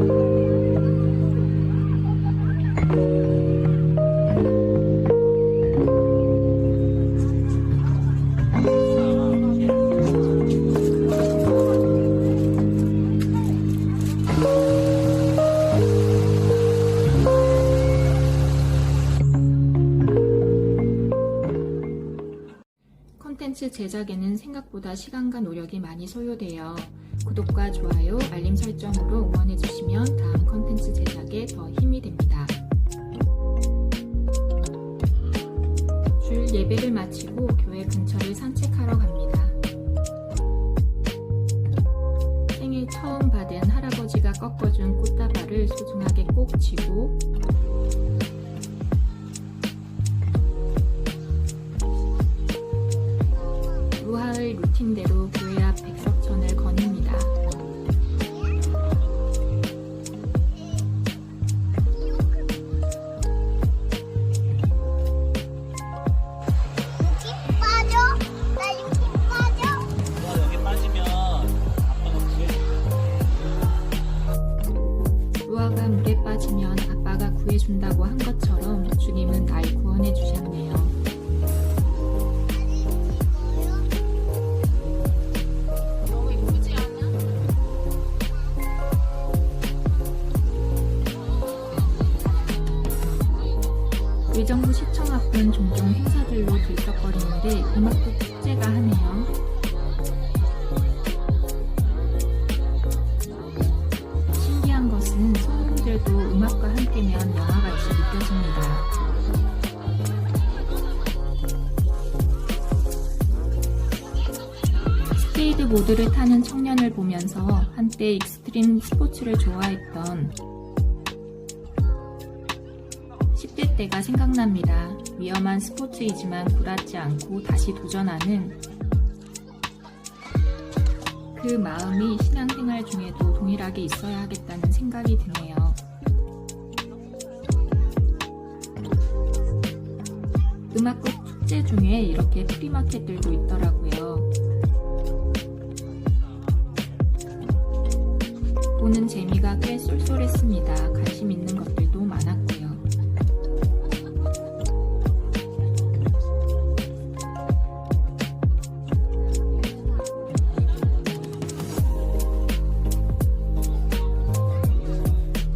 thank you 제작에는 생각보다 시간과 노력이 많이 소요되어 구독과 좋아요, 알림 설정으로 응원해주시면 다음 콘텐츠 제작에 더 힘이 됩니다. 줄 예배를 마치고 교회 근처를 산책하러 갑니다. 생애 처음 받은 할아버지가 꺾어준 꽃다발을 소중하게 꼭 쥐고 루아가 물에 빠지면 아빠가 구해준다고 한 것처럼 주님은 날 구원해 주셨네요. 의정부 시청 앞은 종종 행사들로 들썩거리는데 음악도 스케이트보드를 타는 청년을 보면서 한때 익스트림 스포츠를 좋아했던 10대 때가 생각납니다. 위험한 스포츠이지만 굴하지 않고 다시 도전하는 그 마음이 신앙생활 중에도 동일하게 있어야 하겠다는 생각이 드네요. 음악국 축제 중에 이렇게 프리마켓들도 있더라고요. 보는 재미가 꽤 쏠쏠했습니다. 관심 있는 것들도 많았고요.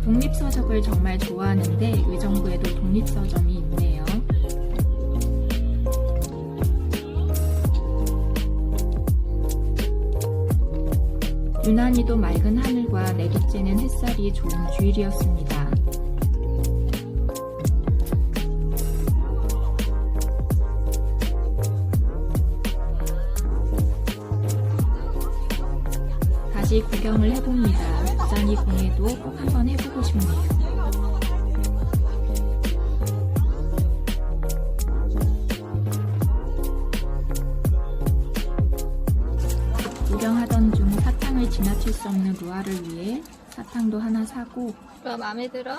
독립서적을 정말 좋아하는데 의정부에도 독립서점이 유난히도 맑은 하늘과 내리쬐는 햇살이 좋은 주일이었습니다. 다시 구경을 해봅니다. 부장이 공예도 꼭 한번 해보고 싶네요. 지나칠 수 없는 루아를 위해 사탕도 하나 사고 루아 마음에 들어?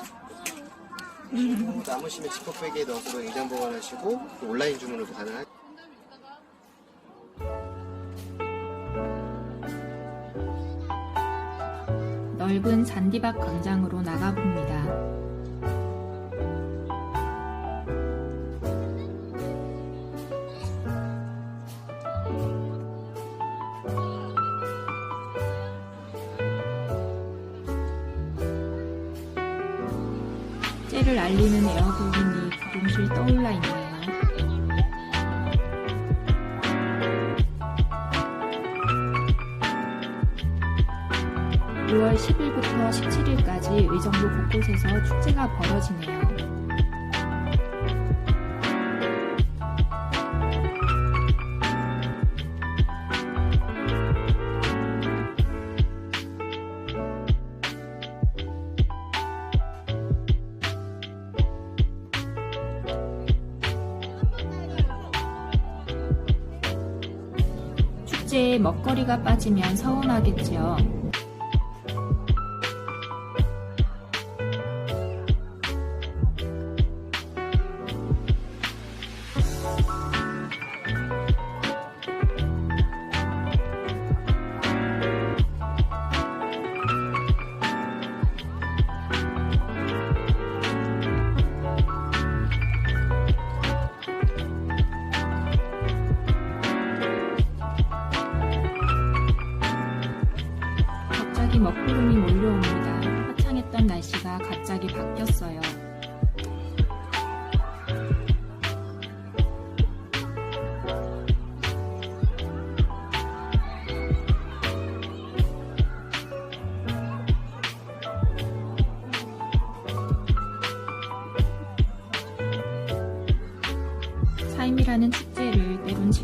남으시면 지퍼백에 넣어서 냉장 보관하시고 또 온라인 주문으로도 가능하죠. 넓은 잔디밭 광장으로 나가봅니다. 축제를 알리는 에어볼링이 구름실 떠올라 있네요. 6월 10일부터 17일까지 의정부 곳곳에서 축제가 벌어지네요. 축제에 먹거리가 빠지면 서운하겠죠. 먹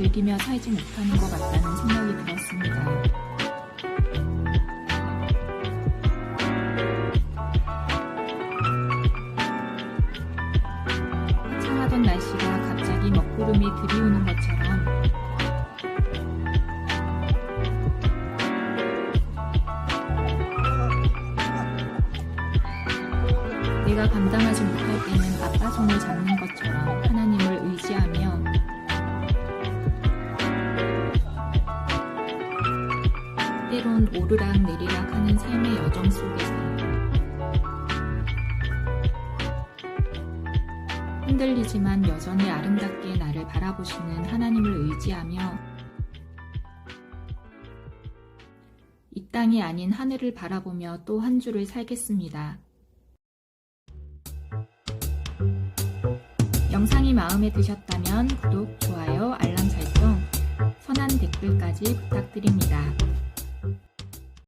즐기며 살지 못하는 것 같다는 생각 오르락 내리락 하는 삶의 여정 속에서 흔들리지만 여전히 아름답게 나를 바라보시는 하나님을 의지하며 이 땅이 아닌 하늘을 바라보며 또 한 주를 살겠습니다. 영상이 마음에 드셨다면 구독, 좋아요, 알람 설정, 선한 댓글까지 부탁드립니다.